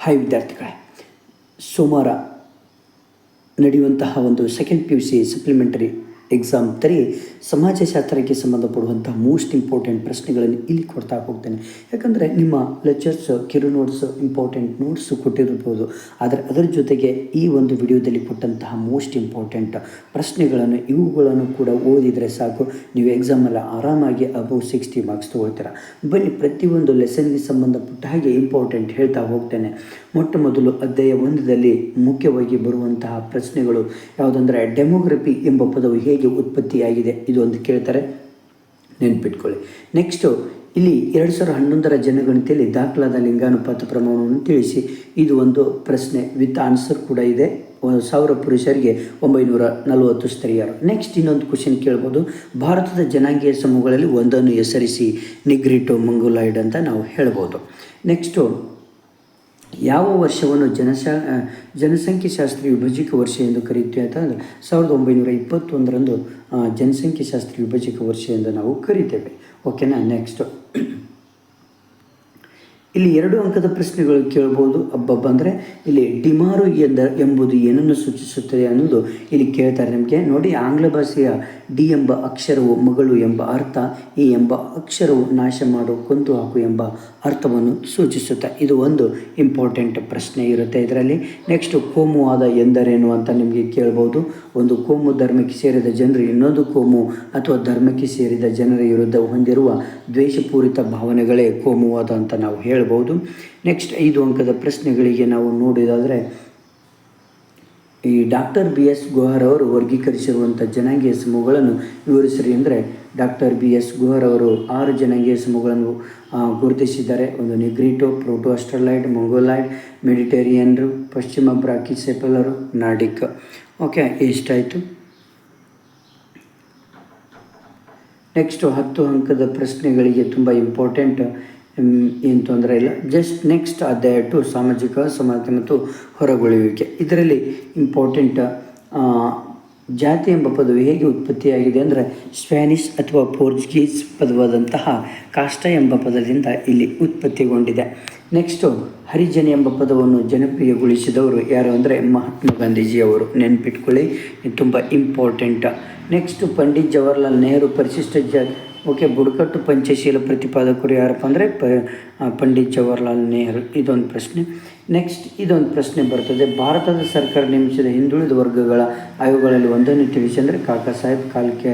Hi ವಿದ್ಯಾರ್ಥಿಗಳೇ. ಸೋಮವಾರ ನಡೆಯುವಂತಹ ಒಂದು second P U C supplementary exam ತರಿ ಸಮಾಜಶಾಸ್ತ್ರಕ್ಕೆ ಸಂಬಂಧಪಡುವಂಥ ಮೋಸ್ಟ್ ಇಂಪಾರ್ಟೆಂಟ್ ಪ್ರಶ್ನೆಗಳನ್ನು ಇಲ್ಲಿ ಕೊಡ್ತಾ ಹೋಗ್ತೇನೆ. ಯಾಕಂದರೆ ನಿಮ್ಮ ಲೆಕ್ಚರ್ಸ್ ಕಿರು ನೋಟ್ಸ್ ಇಂಪಾರ್ಟೆಂಟ್ ನೋಟ್ಸು ಕೊಟ್ಟಿರ್ಬೋದು. ಆದರೆ ಅದರ ಜೊತೆಗೆ ಈ ಒಂದು ವಿಡಿಯೋದಲ್ಲಿ ಕೊಟ್ಟಂತಹ ಮೋಸ್ಟ್ ಇಂಪಾರ್ಟೆಂಟ್ ಪ್ರಶ್ನೆಗಳನ್ನು, ಇವುಗಳನ್ನು ಕೂಡ ಓದಿದರೆ ಸಾಕು. ನೀವು ಎಕ್ಸಾಮಲ್ಲಿ ಆರಾಮಾಗಿ ಅಬೌವ್ ಸಿಕ್ಸ್ಟಿ ಮಾರ್ಕ್ಸ್ ತೊಗೊಳ್ತೀರ. ಬನ್ನಿ, ಪ್ರತಿಯೊಂದು ಲೆಸನ್ಗೆ ಸಂಬಂಧಪಟ್ಟ ಹಾಗೆ ಇಂಪಾರ್ಟೆಂಟ್ ಹೇಳ್ತಾ ಹೋಗ್ತೇನೆ. ಮೊಟ್ಟ ಮೊದಲು ಅಧ್ಯಾಯ ಒಂದರಲ್ಲಿ ಮುಖ್ಯವಾಗಿ ಬರುವಂತಹ ಪ್ರಶ್ನೆಗಳು ಯಾವುದಂದರೆ ಡೆಮೋಗ್ರಫಿ ಎಂಬ ಪದವು ಹೇಗೆ ಉತ್ಪತ್ತಿಯಾಗಿದೆ? ಇದು ಒಂದು ಕೇಳ್ತಾರೆ. ನೆನ್ಪಿಟ್ಕೊಳ್ಳಿ. ನೆಕ್ಸ್ಟು ಇಲ್ಲಿ ಎರಡು ಸಾವಿರದ ಹನ್ನೊಂದರ ಜನಗಣತಿಯಲ್ಲಿ ದಾಖಲಾದ ಲಿಂಗಾನುಪಾತ ಪ್ರಮಾಣವನ್ನು ತಿಳಿಸಿ. ಇದು ಒಂದು ಪ್ರಶ್ನೆ ವಿತ್ ಆನ್ಸರ್ ಕೂಡ ಇದೆ. ಸಾವಿರ ಪುರುಷರಿಗೆ ಒಂಬೈನೂರ ನಲವತ್ತು ಸ್ತ್ರೀಯರು ನೆಕ್ಸ್ಟ್ ಇನ್ನೊಂದು ಕ್ವಶನ್ ಕೇಳ್ಬೋದು. ಭಾರತದ ಜನಾಂಗೀಯ ಸಮೂಹಗಳಲ್ಲಿ ಒಂದನ್ನು ಹೆಸರಿಸಿ ನಿಗ್ರಿಟೋ ಮಂಗೋಲಾಯ್ಡ್ ಅಂತ ನಾವು ಹೇಳ್ಬೋದು. ನೆಕ್ಸ್ಟು ಯಾವ ವರ್ಷವನ್ನು ಜನಸಾ ಜನಸಂಖ್ಯೆ ಶಾಸ್ತ್ರ ವಿಭಜಕ ವರ್ಷ ಎಂದು ಕರೆಯುತ್ತೆ ಅಂತ ಅಂದರೆ ಸಾವಿರದ ಒಂಬೈನೂರ ಇಪ್ಪತ್ತೊಂದರಂದು ಆ, ಜನಸಂಖ್ಯೆ ಶಾಸ್ತ್ರ ವಿಭಜಕ ವರ್ಷ ಎಂದು ನಾವು ಕರಿತೇವೆ. ಓಕೆನಾ ನೆಕ್ಸ್ಟು ಇಲ್ಲಿ ಎರಡು ಅಂಕದ ಪ್ರಶ್ನೆಗಳು ಕೇಳ್ಬೋದು. ಅಬ್ಬಬ್ಬ, ಅಂದರೆ ಇಲ್ಲಿ ಡಿಮಾರು ಎಂದ, ಎಂಬುದು ಏನನ್ನು ಸೂಚಿಸುತ್ತದೆ ಅನ್ನೋದು ಇಲ್ಲಿ ಕೇಳ್ತಾರೆ ನಿಮಗೆ. ನೋಡಿ, ಆಂಗ್ಲ ಭಾಷೆಯ ಡಿ ಎಂಬ ಅಕ್ಷರವು ಮಗಳು ಎಂಬ ಅರ್ಥ, ಈ ಎಂಬ ಅಕ್ಷರವು ನಾಶ ಮಾಡು, ಕೊಂದು ಹಾಕು ಎಂಬ ಅರ್ಥವನ್ನು ಸೂಚಿಸುತ್ತೆ. ಇದು ಒಂದು ಇಂಪಾರ್ಟೆಂಟ್ ಪ್ರಶ್ನೆ ಇರುತ್ತೆ ಇದರಲ್ಲಿ. ನೆಕ್ಸ್ಟ್ ಕೋಮುವಾದ ಎಂದರೇನು ಅಂತ ನಿಮಗೆ ಕೇಳ್ಬೋದು. ಒಂದು ಕೋಮು ಧರ್ಮಕ್ಕೆ ಸೇರಿದ ಜನರು, ಇನ್ನೊಂದು ಕೋಮು ಅಥವಾ ಧರ್ಮಕ್ಕೆ ಸೇರಿದ ಜನರ ವಿರುದ್ಧ ಹೊಂದಿರುವ ದ್ವೇಷಪೂರಿತ ಭಾವನೆಗಳೇ ಕೋಮುವಾದ ಅಂತ ನಾವು ಹೇಳ್ಬೋದು. ನೆಕ್ಸ್ಟ್ ಐದು ಅಂಕದ ಪ್ರಶ್ನೆಗಳಿಗೆ ನಾವು ನೋಡಿದಾದರೆ, ಈ ಡಾಕ್ಟರ್ ಬಿ ಎಸ್ ಗುಹರ್ ಅವರು ವರ್ಗೀಕರಿಸಿರುವಂಥ ಜನಾಂಗೀಯ ಸಮೂಹಗಳನ್ನು ವಿವರಿಸಿರಿ ಅಂದರೆ, ಡಾಕ್ಟರ್ ಬಿ ಎಸ್ ಗುಹರ್ ಅವರು ಆರು ಜನಾಂಗೀಯ ಸಮೂಹಗಳನ್ನು ಗುರುತಿಸಿದ್ದಾರೆ. ಒಂದು ನಿಗ್ರಿಟೋ ಪ್ರೋಟೋ ಅಸ್ಟ್ರಲೈಡ್ ಮಂಗೋಲೈಡ್, ಮೆಡಿಟೇರಿಯನ್ರು, ಪಶ್ಚಿಮ ಬ್ರಾಕಿಸೆಪಲರು ನಾಡಿಕ್ ಓಕೆ, ಎಷ್ಟಾಯಿತು? ನೆಕ್ಸ್ಟು ಹತ್ತು ಅಂಕದ ಪ್ರಶ್ನೆಗಳಿಗೆ ತುಂಬ ಇಂಪಾರ್ಟೆಂಟ್ ಏನು ತೊಂದರೆ ಇಲ್ಲ. ಜಸ್ಟ್ ನೆಕ್ಸ್ಟ್ ಅಧ್ಯಾಯ ಟು ಸಾಮಾಜಿಕ ಸಮಾನತೆ ಮತ್ತು ಹೊರಗುಳಿಯುವಿಕೆ. ಇದರಲ್ಲಿ ಇಂಪಾರ್ಟೆಂಟ್ ಜಾತಿ ಎಂಬ ಪದವು ಹೇಗೆ ಉತ್ಪತ್ತಿಯಾಗಿದೆ ಅಂದರೆ ಸ್ಪ್ಯಾನಿಷ್ ಅಥವಾ ಪೋರ್ಚುಗೀಸ್ ಪದವಾದಂತಹ ಕಾಷ್ಟ ಎಂಬ ಪದದಿಂದ ಇಲ್ಲಿ ಉತ್ಪತ್ತಿಗೊಂಡಿದೆ. ನೆಕ್ಸ್ಟು ಹರಿಜನ ಎಂಬ ಪದವನ್ನು ಜನಪ್ರಿಯಗೊಳಿಸಿದವರು ಯಾರು ಅಂದರೆ ಮಹಾತ್ಮ ಗಾಂಧೀಜಿಯವರು. ನೆನಪಿಟ್ಕೊಳ್ಳಿ ತುಂಬ ಇಂಪಾರ್ಟೆಂಟ್ ನೆಕ್ಸ್ಟು ಪಂಡಿತ್ ಜವಾಹರ್ಲಾಲ್ ನೆಹರು ಪರಿಶಿಷ್ಟ ಜ ಓಕೆ, ಬುಡಕಟ್ಟು ಪಂಚಶೀಲ ಪ್ರತಿಪಾದಕರು ಯಾರಪ್ಪ ಅಂದರೆ, ಪ ಪಂಡಿತ್ ಜವಾಹರ್ಲಾಲ್ ನೆಹರು. ಇದೊಂದು ಪ್ರಶ್ನೆ. ನೆಕ್ಸ್ಟ್ ಇದೊಂದು ಪ್ರಶ್ನೆ ಬರ್ತದೆ. ಭಾರತದ ಸರ್ಕಾರ ನೇಮಿಸಿದ ಹಿಂದುಳಿದ ವರ್ಗಗಳ ಆಯೋಗಗಳಲ್ಲಿ ಒಂದನ್ನು ತಿಳಿಸಿ ಅಂದರೆ, ಕಾಕಾ ಸಾಹೇಬ್ ಕಾಲ್ಕೆ.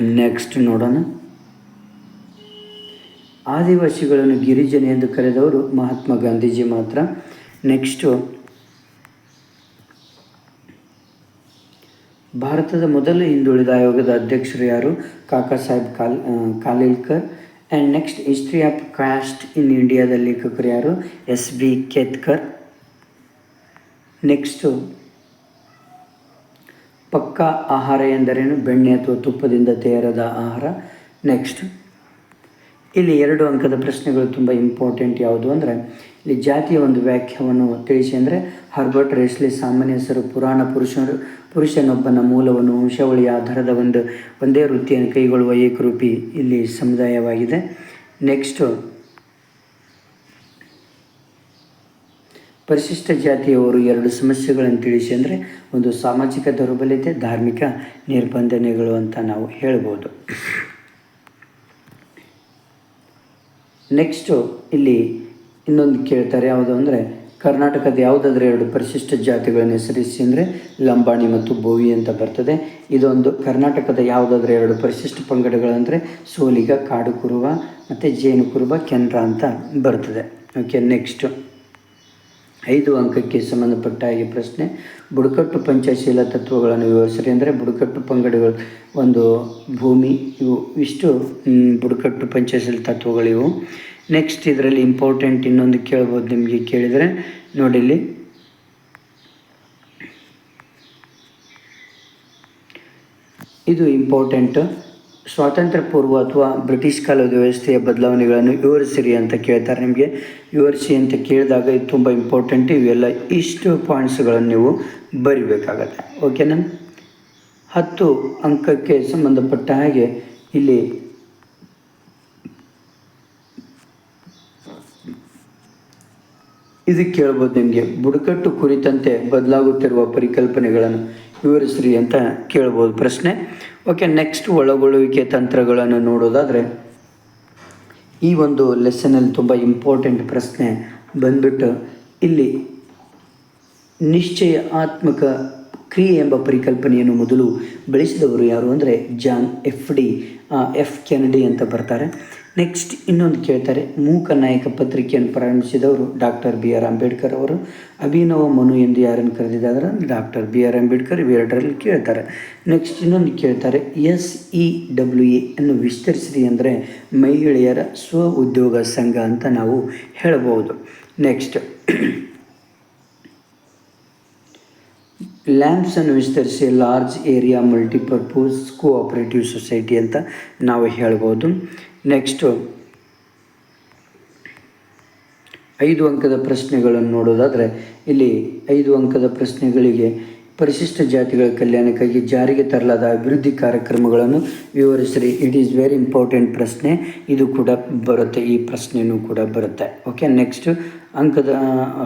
ನೆಕ್ಸ್ಟ್ ನೋಡೋಣ. ಆದಿವಾಸಿಗಳನ್ನು ಗಿರಿಜನ ಎಂದು ಕರೆದವರು ಮಹಾತ್ಮ ಗಾಂಧೀಜಿ ಮಾತ್ರ. ನೆಕ್ಸ್ಟು ಭಾರತದ ಮೊದಲ ಹಿಂದುಳಿದ ಆಯೋಗದ ಅಧ್ಯಕ್ಷರು ಯಾರು? Kaka Saheb Kal Kalelkar. And next history of caste in ಇಂಡಿಯಾದ ಲೇಖಕರು ಯಾರು? ಎಸ್ ಬಿ ಕೇತ್ಕರ್ ನೆಕ್ಸ್ಟು ಪಕ್ಕಾ ಆಹಾರ ಎಂದರೇನು? ಬೆಣ್ಣೆ ಅಥವಾ ತುಪ್ಪದಿಂದ ತಯಾರಾದ ಆಹಾರ. ನೆಕ್ಸ್ಟ್ ಇಲ್ಲಿ ಎರಡು ಅಂಕದ ಪ್ರಶ್ನೆಗಳು ತುಂಬ ಇಂಪಾರ್ಟೆಂಟ್ ಯಾವುದು ಅಂದರೆ, ಇಲ್ಲಿ ಜಾತಿಯ ಒಂದು ವ್ಯಾಖ್ಯವನ್ನು ತಿಳಿಸಿ ಅಂದರೆ, ಹರ್ಬರ್ಟ್ ರೇಸ್ಲಿ ಸಾಮಾನ್ಯ ಹೆಸರು ಪುರಾಣ ಪುರುಷರು ಪುರುಷನೊಬ್ಬನ ಮೂಲವನ್ನು ವಂಶಾವಳಿಯ ಆಧಾರದ ಒಂದು ಒಂದೇ ವೃತ್ತಿಯನ್ನು ಕೈಗೊಳ್ಳುವ ಏಕರೂಪಿ ಇಲ್ಲಿ ಸಮುದಾಯವಾಗಿದೆ. ನೆಕ್ಸ್ಟು ಪರಿಶಿಷ್ಟ ಜಾತಿಯವರು ಎರಡು ಸಮಸ್ಯೆಗಳನ್ನು ತಿಳಿಸಿ ಅಂದರೆ ಒಂದು ಸಾಮಾಜಿಕ ದೌರ್ಬಲ್ಯತೆ, ಧಾರ್ಮಿಕ ನಿರ್ಬಂಧನೆಗಳು ಅಂತ ನಾವು ಹೇಳ್ಬೋದು. ನೆಕ್ಸ್ಟು ಇಲ್ಲಿ ಇನ್ನೊಂದು ಕೇಳ್ತಾರೆ, ಯಾವುದು ಅಂದರೆ ಕರ್ನಾಟಕದ ಯಾವುದಾದ್ರೂ ಎರಡು ಪರಿಶಿಷ್ಟ ಜಾತಿಗಳನ್ನು ಹೆಸರಿಸಿ ಅಂದರೆ ಲಂಬಾಣಿ ಮತ್ತು ಬೋವಿ ಅಂತ ಬರ್ತದೆ. ಇದೊಂದು ಕರ್ನಾಟಕದ ಯಾವುದಾದ್ರೂ ಎರಡು ಪರಿಶಿಷ್ಟ ಪಂಗಡಗಳಂದರೆ ಸೋಲಿಗ ಕಾಡು ಕುರುಬ ಮತ್ತು ಜೇನು ಕುರುಬ ಕೆನ್ರ ಅಂತ ಬರ್ತದೆ. ಓಕೆ ನೆಕ್ಸ್ಟು ಐದು ಅಂಕಕ್ಕೆ ಸಂಬಂಧಪಟ್ಟ ಹಾಗೆ ಪ್ರಶ್ನೆ. ಬುಡಕಟ್ಟು ಪಂಚಶೀಲ ತತ್ವಗಳನ್ನು ವಿವರಿಸಿರಿ ಅಂದರೆ ಬುಡಕಟ್ಟು ಪಂಗಡಗಳು ಒಂದು ಭೂಮಿ, ಇವು ಇಷ್ಟು ಬುಡಕಟ್ಟು ಪಂಚಶೀಲ ತತ್ವಗಳಿವು. ನೆಕ್ಸ್ಟ್ ಇದರಲ್ಲಿ ಇಂಪಾರ್ಟೆಂಟ್ ಇನ್ನೊಂದು ಕೇಳ್ಬೋದು ನಿಮಗೆ ಕೇಳಿದರೆ. ನೋಡಿಲ್ಲಿ ಇದು ಇಂಪಾರ್ಟೆಂಟ್ ಸ್ವಾತಂತ್ರ್ಯ ಪೂರ್ವ ಅಥವಾ ಬ್ರಿಟಿಷ್ ಕಾಲದ ವ್ಯವಸ್ಥೆಯ ಬದಲಾವಣೆಗಳನ್ನು ವಿವರಿಸಿರಿ ಅಂತ ಕೇಳ್ತಾರೆ ನಿಮಗೆ. ವಿವರಿಸಿ ಅಂತ ಕೇಳಿದಾಗ ಇದು ತುಂಬ ಇಂಪಾರ್ಟೆಂಟ್ ಇವೆಲ್ಲ ಇಷ್ಟು ಪಾಯಿಂಟ್ಸ್ಗಳನ್ನು ನೀವು ಬರಿಬೇಕಾಗತ್ತೆ. ಓಕೆನಾ ಹತ್ತು ಅಂಕಕ್ಕೆ ಸಂಬಂಧಪಟ್ಟ ಹಾಗೆ ಇಲ್ಲಿ ಇದು ಕೇಳ್ಬೋದು ನಿಮಗೆ. ಬುಡಕಟ್ಟು ಕುರಿತಂತೆ ಬದಲಾಗುತ್ತಿರುವ ಪರಿಕಲ್ಪನೆಗಳನ್ನು ವಿವರಿಸ್ರಿ ಅಂತ ಕೇಳ್ಬೋದು ಪ್ರಶ್ನೆ. ಓಕೆ ನೆಕ್ಸ್ಟ್ ಒಳಗೊಳ್ಳುವಿಕೆ ತಂತ್ರಗಳನ್ನು ನೋಡೋದಾದರೆ, ಈ ಒಂದು ಲೆಸನಲ್ಲಿ ತುಂಬ ಇಂಪಾರ್ಟೆಂಟ್ ಪ್ರಶ್ನೆ ಬಂದ್ಬಿಟ್ಟು, ಇಲ್ಲಿ ನಿಶ್ಚಯಾತ್ಮಕ ಕ್ರಿಯೆ ಎಂಬ ಪರಿಕಲ್ಪನೆಯನ್ನು ಮೊದಲು ಬೆಳೆಸಿದವರು ಯಾರು ಅಂದರೆ, John F D F Kennedy ಅಂತ ಬರ್ತಾರೆ. ನೆಕ್ಸ್ಟ್ ಇನ್ನೊಂದು ಕೇಳ್ತಾರೆ. ಮೂಕ ನಾಯಕ ಪತ್ರಿಕೆಯನ್ನು ಪ್ರಾರಂಭಿಸಿದವರು ಡಾಕ್ಟರ್ ಬಿ ಆರ್ ಅಂಬೇಡ್ಕರ್ ಅವರು. ಅಭಿನವ ಮನು ಎಂದು ಯಾರನ್ನು ಕರೆದಿದ್ದಾರೆ ಡಾಕ್ಟರ್ ಬಿ ಆರ್ ಅಂಬೇಡ್ಕರ್ ಇವೆರಡರಲ್ಲಿ ಕೇಳ್ತಾರೆ. ನೆಕ್ಸ್ಟ್ ಇನ್ನೊಂದು ಕೇಳ್ತಾರೆ. ಎಸ್ ಇ ಡಬ್ಲ್ಯೂ ಎ ಅನ್ನು ವಿಸ್ತರಿಸಿರಿ ಅಂದರೆ ಮಹಿಳೆಯರ ಸ್ವ ಉದ್ಯೋಗ ಸಂಘ ಅಂತ ನಾವು ಹೇಳಬಹುದು. ನೆಕ್ಸ್ಟ್ ಲ್ಯಾಂಪ್ಸನ್ನು ವಿಸ್ತರಿಸಿ large area multipurpose cooperative society ಅಂತ ನಾವು ಹೇಳ್ಬೋದು ನೆಕ್ಸ್ಟು ಐದು ಅಂಕದ ಪ್ರಶ್ನೆಗಳನ್ನು ನೋಡೋದಾದರೆ ಇಲ್ಲಿ ಐದು ಅಂಕದ ಪ್ರಶ್ನೆಗಳಿಗೆ ಪರಿಶಿಷ್ಟ ಜಾತಿಗಳ ಕಲ್ಯಾಣಕ್ಕಾಗಿ ಜಾರಿಗೆ ತರಲಾದ ಅಭಿವೃದ್ಧಿ ಕಾರ್ಯಕ್ರಮಗಳನ್ನು ವಿವರಿಸಿರಿ. ಇಟ್ ಈಸ್ ವೆರಿ ಇಂಪಾರ್ಟೆಂಟ್ ಪ್ರಶ್ನೆ. ಇದು ಕೂಡ ಬರುತ್ತೆ. ಈ ಪ್ರಶ್ನೆಯೂ ಕೂಡ ಬರುತ್ತೆ. ಓಕೆ ನೆಕ್ಸ್ಟ್ ಅಂಕದ,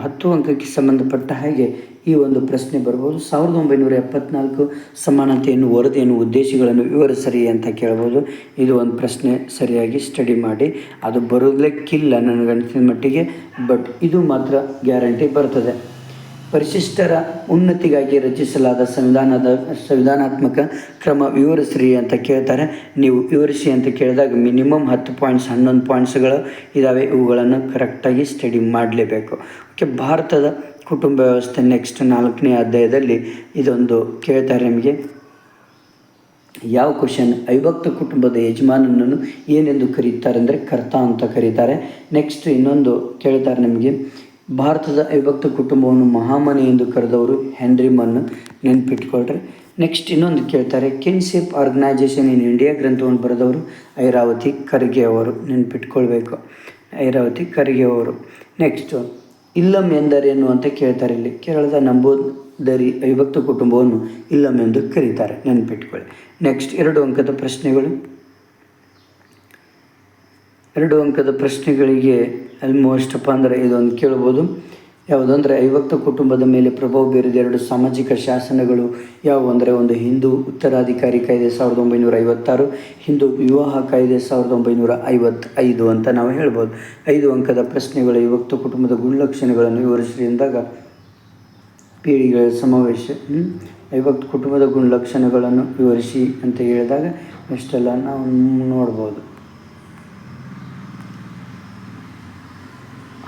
ಹತ್ತು ಅಂಕಕ್ಕೆ ಸಂಬಂಧಪಟ್ಟ ಹಾಗೆ ಈ ಒಂದು ಪ್ರಶ್ನೆ ಬರ್ಬೋದು. ಸಾವಿರದ ಒಂಬೈನೂರ ಎಪ್ಪತ್ನಾಲ್ಕು ಸಮಾನತೆಯನ್ನು, ವರದಿಯನ್ನು, ಉದ್ದೇಶಗಳನ್ನು ವಿವರಿಸರಿ ಅಂತ ಕೇಳ್ಬೋದು. ಇದು ಒಂದು ಪ್ರಶ್ನೆ ಸರಿಯಾಗಿ ಸ್ಟಡಿ ಮಾಡಿ. ಅದು ಬರೋದಕ್ಕಿಲ್ಲ ನನಗನ್ಸಿದ ಮಟ್ಟಿಗೆ ಬಟ್ ಇದು ಮಾತ್ರ ಗ್ಯಾರಂಟಿ ಬರ್ತದೆ. ಪರಿಶಿಷ್ಟರ ಉನ್ನತಿಗಾಗಿ ರಚಿಸಲಾದ ಸಂವಿಧಾನದ, ಸಂವಿಧಾನಾತ್ಮಕ ಕ್ರಮ ವಿವರಿಸ್ರಿ ಅಂತ ಕೇಳ್ತಾರೆ. ನೀವು ವಿವರಿಸಿ ಅಂತ ಕೇಳಿದಾಗ ಮಿನಿಮಮ್ ಹತ್ತು ಪಾಯಿಂಟ್ಸ್, ಹನ್ನೊಂದು ಪಾಯಿಂಟ್ಸ್ಗಳು ಇದ್ದಾವೆ ಇವುಗಳನ್ನು ಕರೆಕ್ಟಾಗಿ ಸ್ಟಡಿ ಮಾಡಲೇಬೇಕು. ಓಕೆ, ಭಾರತದ ಕುಟುಂಬ ವ್ಯವಸ್ಥೆ ನೆಕ್ಸ್ಟ್ ನಾಲ್ಕನೇ ಅಧ್ಯಾಯದಲ್ಲಿ ಇದೊಂದು ಕೇಳ್ತಾರೆ ನಿಮಗೆ. ಯಾವ ಕ್ವಶನ್? ಅವಿಭಕ್ತ ಕುಟುಂಬದ ಯಜಮಾನನನ್ನು ಏನೆಂದು ಕರೀತಾರೆ ಅಂದರೆ ಕರ್ತ ಅಂತ ಕರೀತಾರೆ. ನೆಕ್ಸ್ಟ್ ಇನ್ನೊಂದು ಕೇಳ್ತಾರೆ ನಮಗೆ. ಭಾರತದ ಅವಿಭಕ್ತ ಕುಟುಂಬವನ್ನು ಮಹಾಮನೆ ಎಂದು ಕರೆದವರು ಹೆನ್ರಿ ಮನ್ ನೆನ್ಪಿಟ್ಕೊಳ್ರಿ. ನೆಕ್ಸ್ಟ್ ಇನ್ನೊಂದು ಕೇಳ್ತಾರೆ ಕಿನ್ಸಿಪ್ ಆರ್ಗನೈಜೇಷನ್ ಇನ್ ಇಂಡಿಯಾ ಗ್ರಂಥವನ್ನು ಬರೆದವರು ಐರಾವತಿ ಖರ್ಗೆ ಅವರು, ನೆನ್ಪಿಟ್ಕೊಳ್ಬೇಕು. ಐರಾವತಿ ಖರ್ಗೆ ಅವರು. ನೆಕ್ಸ್ಟು, ಇಲ್ಲಂ ಎಂದರೇನು? ಅಂತ ಕೇಳ್ತಾರೆ ಇಲ್ಲಿ. ಕೇರಳದ ನಂಬೋದರಿ ಅವಿಭಕ್ತ ಕುಟುಂಬವನ್ನು ಇಲ್ಲಂ ಎಂದು ಕರೀತಾರೆ. ನೆನ್ಪಿಟ್ಕೊಳ್ಳಿ. ನೆಕ್ಸ್ಟ್, ಎರಡು ಅಂಕದ ಪ್ರಶ್ನೆಗಳು. ಎರಡು ಅಂಕದ ಪ್ರಶ್ನೆಗಳಿಗೆ ಆಲ್ಮೋಸ್ಟ್ ಅಪ್ಪ ಅಂದರೆ ಇದೊಂದು ಕೇಳ್ಬೋದು. ಯಾವುದಂದರೆ ಐವತ್ತು ಕುಟುಂಬದ ಮೇಲೆ ಪ್ರಭಾವ ಬೀರಿದ ಎರಡು ಸಾಮಾಜಿಕ ಶಾಸನಗಳು ಯಾವುವು ಅಂದರೆ ಒಂದು ಹಿಂದೂ ಉತ್ತರಾಧಿಕಾರಿ ಕಾಯ್ದೆ ಸಾವಿರದ ಒಂಬೈನೂರ ಐವತ್ತಾರು, ಹಿಂದೂ ವಿವಾಹ ಕಾಯ್ದೆ ಸಾವಿರದ ಒಂಬೈನೂರ ಐವತ್ತೈದು ಅಂತ ನಾವು ಹೇಳ್ಬೋದು. ಐದು ಅಂಕದ ಪ್ರಶ್ನೆಗಳು ಐವತ್ತು ಕುಟುಂಬದ ಗುಣಲಕ್ಷಣಗಳನ್ನು ವಿವರಿಸಿ ಎಂದಾಗ ಪೀಳಿಗೆಗಳ ಸಮಾವೇಶ ಐವತ್ತು ಕುಟುಂಬದ ಗುಣಲಕ್ಷಣಗಳನ್ನು ವಿವರಿಸಿ ಅಂತ ಹೇಳಿದಾಗ ಇಷ್ಟೆಲ್ಲ ನಾವು ನೋಡ್ಬೋದು.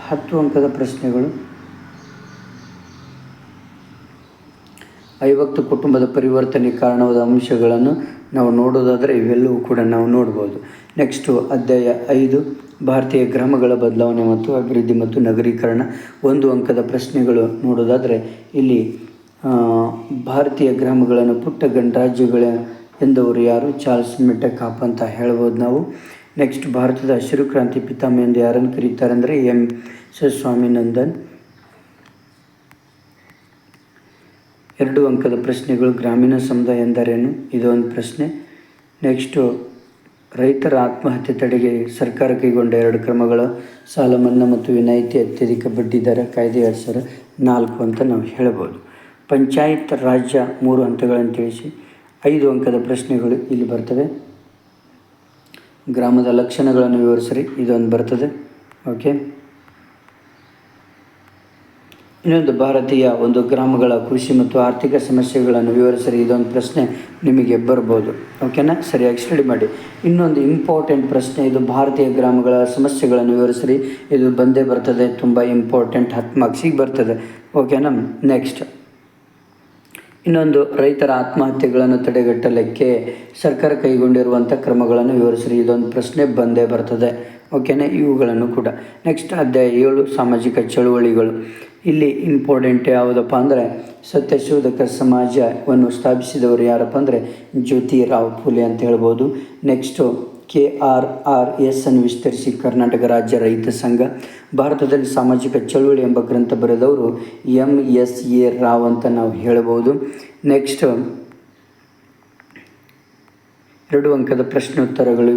ಹತ್ತು ಅಂಕದ ಪ್ರಶ್ನೆಗಳು. ಐವತ್ತು ಕುಟುಂಬದ ಪರಿವರ್ತನೆ ಕಾರಣವಾದ ಅಂಶಗಳನ್ನು ನಾವು ನೋಡೋದಾದರೆ ಇವೆಲ್ಲವೂ ಕೂಡ ನಾವು ನೋಡ್ಬೋದು. ನೆಕ್ಸ್ಟು ಅಧ್ಯಾಯ ಐದು, ಭಾರತೀಯ ಗ್ರಾಮಗಳ ಬದಲಾವಣೆ ಮತ್ತು ಅಭಿವೃದ್ಧಿ ಮತ್ತು ನಗರೀಕರಣ. ಒಂದು ಅಂಕದ ಪ್ರಶ್ನೆಗಳು ನೋಡೋದಾದರೆ ಇಲ್ಲಿ ಭಾರತೀಯ ಗ್ರಾಮಗಳನ್ನು ಪುಟ್ಟ ಗಣರಾಜ್ಯಗಳ ಎಂದವರು ಯಾರು? ಚಾರ್ಲ್ಸ್ ಮೆಟ್ಟಕಾಪ್ ಅಂತ ಹೇಳ್ಬೋದು ನಾವು. ನೆಕ್ಸ್ಟ್ ಭಾರತದ ಹಸಿರು ಕ್ರಾಂತಿ ಪಿತಾಮಹ ಎಂದು ಯಾರನ್ನು ಕರೀತಾರೆ ಅಂದರೆ ಎಂ. ಎಸ್ ಸ್ವಾಮಿನಂದನ್ ಎರಡು ಅಂಕದ ಪ್ರಶ್ನೆಗಳು, ಗ್ರಾಮೀಣ ಸಮುದಾಯ ಎಂದರೇನು? ಇದು ಒಂದು ಪ್ರಶ್ನೆ. ನೆಕ್ಸ್ಟು ರೈತರ ಆತ್ಮಹತ್ಯೆ ತಡೆಗೆ ಸರ್ಕಾರ ಕೈಗೊಂಡ ಎರಡು ಕ್ರಮಗಳು ಸಾಲ, ಮನ್ನಾ ಮತ್ತು ವಿನಾಯಿತಿ ಅತ್ಯಧಿಕ ಬಡ್ಡಿದರ ಕಾಯ್ದೆ ಎರಡು ಸಾವಿರ ನಾಲ್ಕು ಅಂತ ನಾವು ಹೇಳ್ಬೋದು. ಪಂಚಾಯತ್ ರಾಜ್ಯ ಮೂರು ಹಂತಗಳನ್ನು ತಿಳಿಸಿ. ಐದು ಅಂಕದ ಪ್ರಶ್ನೆಗಳು ಇಲ್ಲಿ ಬರ್ತವೆ. ಗ್ರಾಮದ ಲಕ್ಷಣಗಳನ್ನು ವಿವರಿಸ್ರಿ. ಇದೊಂದು ಬರ್ತದೆ. ಓಕೆ ಇನ್ನೊಂದು ಭಾರತೀಯ ಒಂದು ಗ್ರಾಮಗಳ ಕೃಷಿ ಮತ್ತು ಆರ್ಥಿಕ ಸಮಸ್ಯೆಗಳನ್ನು ವಿವರಿಸರಿ. ಇದೊಂದು ಪ್ರಶ್ನೆ ನಿಮಗೆ ಬರ್ಬೋದು. ಓಕೆನಾ ಸರಿಯಾಗಿ ಸ್ಟಡಿ ಮಾಡಿ. ಇನ್ನೊಂದು ಇಂಪಾರ್ಟೆಂಟ್ ಪ್ರಶ್ನೆ. ಇದು ಭಾರತೀಯ ಗ್ರಾಮಗಳ ಸಮಸ್ಯೆಗಳನ್ನು ವಿವರಿಸರಿ. ಇದು ಬಂದೇ ಬರ್ತದೆ. ತುಂಬ ಇಂಪಾರ್ಟೆಂಟ್ ಹತ್ತು ಮಾರ್ಕ್ಸಿಗೆ ಬರ್ತದೆ ಓಕೆನಾ ನೆಕ್ಸ್ಟ್ ಇನ್ನೊಂದು ರೈತರ ಆತ್ಮಹತ್ಯೆಗಳನ್ನು ತಡೆಗಟ್ಟಲಿಕ್ಕೆ ಸರ್ಕಾರ ಕೈಗೊಂಡಿರುವಂಥ ಕ್ರಮಗಳನ್ನು ವಿವರಿಸಿರಿ. ಇದೊಂದು ಪ್ರಶ್ನೆ ಬಂದೇ ಬರ್ತದೆ. ಓಕೆನೇ? ಇವುಗಳನ್ನು ಕೂಡ. ನೆಕ್ಸ್ಟ್ ಅಧ್ಯಾಯ ಏಳು, ಸಾಮಾಜಿಕ ಚಳುವಳಿಗಳು. ಇಲ್ಲಿ ಇಂಪಾರ್ಟೆಂಟ್ ಯಾವುದಪ್ಪ ಅಂದರೆ ಸತ್ಯಶೋಧಕ ಸಮಾಜವನ್ನು ಸ್ಥಾಪಿಸಿದವರು ಯಾರಪ್ಪ ಅಂದರೆ ಜ್ಯೋತಿರಾವ್ ಫುಲೆ ಅಂತ ಹೇಳ್ಬೋದು. Next K R R S ಅನ್ನು ವಿಸ್ತರಿಸಿ ಕರ್ನಾಟಕ ರಾಜ್ಯ ರೈತ ಸಂಘ, ಭಾರತದಲ್ಲಿ ಸಾಮಾಜಿಕ ಚಳುವಳಿ ಎಂಬ ಗ್ರಂಥ ಬರೆದವರು ಎಂ ಎಸ್ ಎ ರಾವ್ ಅಂತ ನಾವು ಹೇಳಬಹುದು ನೆಕ್ಸ್ಟ್ ಎರಡು ಅಂಕದ ಪ್ರಶ್ನೋತ್ತರಗಳು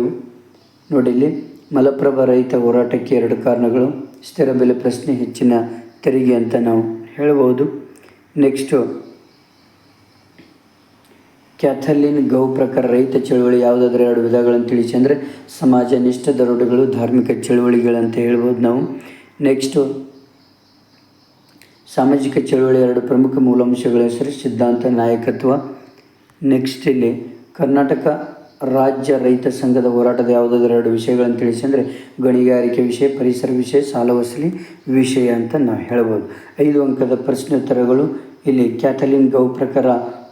ನೋಡಿಲ್ಲಿ. ಮಲಪ್ರಭಾ ರೈತ ಹೋರಾಟಕ್ಕೆ ಎರಡು ಕಾರಣಗಳು, ಸ್ಥಿರ ಬೆಲೆ ಪ್ರಶ್ನೆ ಹೆಚ್ಚಿನ ತೆರಿಗೆ ಅಂತ ನಾವು ಹೇಳಬಹುದು ನೆಕ್ಸ್ಟು ಕ್ಯಾಥಲಿನ್ ಗೌ ಪ್ರಕಾರ ರೈತ ಚಳುವಳಿ ಯಾವುದಾದ್ರೂ ಎರಡು ವಿಧಗಳನ್ನು ತಿಳಿಸಿ ಅಂದರೆ ಸಮಾಜ ನಿಷ್ಠ ದರೋಡೆಗಳು, ಧಾರ್ಮಿಕ ಚಳುವಳಿಗಳಂತ ಹೇಳ್ಬೋದು ನಾವು. ನೆಕ್ಸ್ಟು ಸಾಮಾಜಿಕ ಚಳುವಳಿ ಎರಡು ಪ್ರಮುಖ ಮೂಲಾಂಶಗಳ ಹೆಸರು ಸಿದ್ಧಾಂತ, ನಾಯಕತ್ವ. ನೆಕ್ಸ್ಟ್ ಇಲ್ಲಿ ಕರ್ನಾಟಕ ರಾಜ್ಯ ರೈತ ಸಂಘದ ಹೋರಾಟದ ಯಾವುದಾದ್ರೂ ಎರಡು ವಿಷಯಗಳನ್ನು ತಿಳಿಸಿ ಅಂದರೆ ಗಣಿಗಾರಿಕೆ ವಿಷಯ, ಪರಿಸರ ವಿಷಯ, ಸಾಲ ವಸೂಲಿ ವಿಷಯ ಅಂತ ನಾವು ಹೇಳ್ಬೋದು. ಐದು ಅಂಕದ ಪ್ರಶ್ನೋತ್ತರಗಳು. ಇಲ್ಲಿ ಕ್ಯಾಥಲಿನ್ ಗೌ ಪ್ರಕಾರ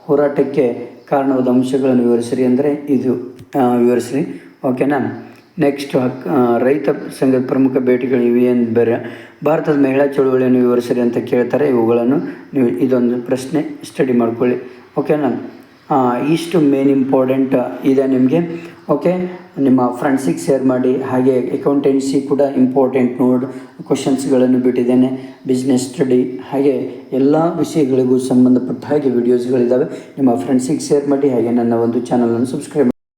ಹೋರಾಟಕ್ಕೆ ಕಾರಣವಾದ ಅಂಶಗಳನ್ನು ವಿವರಿಸಿರಿ ಅಂದರೆ ಇದು ವಿವರಿಸಿರಿ. ಓಕೆನಾ ನೆಕ್ಸ್ಟ್ ಹಕ್ ರೈತ ಸಂಘದ ಪ್ರಮುಖ ಭೇಟಿಗಳು ಇವೆ ಎಂದು ಬೇರೆ ಭಾರತದ ಮಹಿಳಾ ಚಳುವಳಿಯನ್ನು ವಿವರಿಸಿರಿ ಅಂತ ಕೇಳ್ತಾರೆ. ಇವುಗಳನ್ನು ನೀವು ಇದೊಂದು ಪ್ರಶ್ನೆ ಸ್ಟಡಿ ಮಾಡ್ಕೊಳ್ಳಿ. ಓಕೆನಾ ಇಷ್ಟು ಮೇನ್ ಇಂಪಾರ್ಟೆಂಟ್ ಇದೆ ನಿಮಗೆ. ಓಕೆ ನಿಮ್ಮ ಫ್ರೆಂಡ್ಸಿಗೆ ಶೇರ್ ಮಾಡಿ, ಹಾಗೆ ಅಕೌಂಟೆನ್ಸಿ ಕೂಡ ಇಂಪಾರ್ಟೆಂಟ್ ನೋಡ್ ಕ್ವಶನ್ಸ್ಗಳನ್ನು ಬಿಟ್ಟಿದ್ದೇನೆ ಬಿಸ್ನೆಸ್ ಸ್ಟಡಿ ಹಾಗೆ ಎಲ್ಲ ವಿಷಯಗಳಿಗೂ ಸಂಬಂಧಪಟ್ಟ ಹಾಗೆ ವಿಡಿಯೋಸ್ಗಳಿದ್ದಾವೆ ನಿಮ್ಮ ಫ್ರೆಂಡ್ಸಿಗೆ ಶೇರ್ ಮಾಡಿ, ಹಾಗೆ ನನ್ನ ಒಂದು ಚಾನಲನ್ನು ಸಬ್ಸ್ಕ್ರೈಬ್